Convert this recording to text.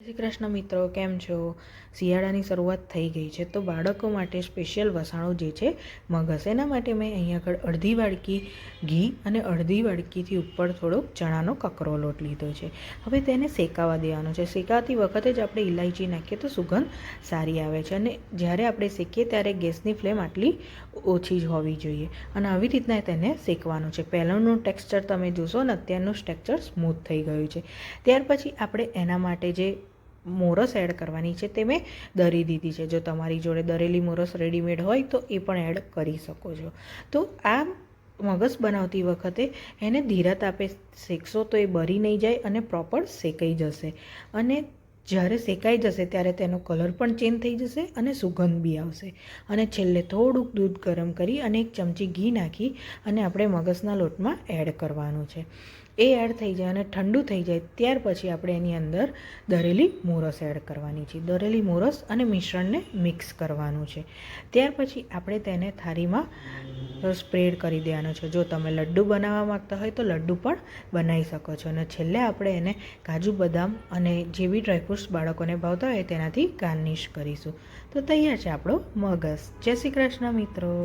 શ્રી કૃષ્ણ મિત્રો, કેમ છો? શિયાળાની શરૂઆત થઈ ગઈ છે તો બાળકો માટે સ્પેશિયલ વસાણું જે છે મગસ એના માટે મેં અહીંયા આગળ અડધી વાડકી ઘી અને અડધી વાડકીથી ઉપર થોડોક ચણાનો કકરો લોટ લીધો છે. હવે તેને શેકાવા દેવાનો છે. શેકાતી વખતે જ આપણે ઇલાયચી નાખીએ તો સુગંધ સારી આવે છે અને જ્યારે આપણે શેકીએ ત્યારે ગેસની ફ્લેમ આટલી ઓછી જ હોવી જોઈએ અને આવી રીતના તેને શેકવાનું છે. પહેલાંનું ટેક્સચર તમે જોશો ને અત્યારનું સ્ટ્રક્ચર સ્મૂથ થઈ ગયું છે. ત્યાર પછી આપણે એના માટે જે મોરસ એડ કરવાની છે તે મેં દરી દીધી છે. જો તમારી જોડે દરેલી મોરસ રેડીમેડ હોય તો એ પણ એડ કરી શકો છો. તો આ મગસ બનાવતી વખતે એને ધીરા તાપે શેકશો તો એ બરી નહીં જાય અને પ્રોપર શેકાઈ જશે. અને જ્યારે શેકાઈ જશે ત્યારે તેનો કલર પણ ચેન્જ થઈ જશે અને સુગંધ બી આવશે. અને છેલ્લે થોડુંક દૂધ ગરમ કરી અને એક ચમચી ઘી નાખી અને આપણે મગસના લોટમાં એડ કરવાનું છે. એ એડ થઈ જાય અને ઠંડુ થઈ જાય, ત્યાર પછી આપણે એની અંદર દરેલી મોરસ એડ કરવાની છે. દરેલી મોરસ અને મિશ્રણને મિક્સ કરવાનું છે. ત્યાર પછી આપણે તેને થાળીમાં સ્પ્રેડ કરી દેવાનો છે. જો તમે લડ્ડુ બનાવવા માગતા હોય તો લડ્ડુ પણ બનાવી શકો છો. અને છેલ્લે આપણે એને કાજુ બદામ અને જે બી ડ્રાયફ્રૂટ્સ બાળકોને ભાવતા હોય તેનાથી ગાર્નિશ કરીશું. તો તૈયાર છે આપણો મગસ જય શ્રી કૃષ્ણ મિત્રો.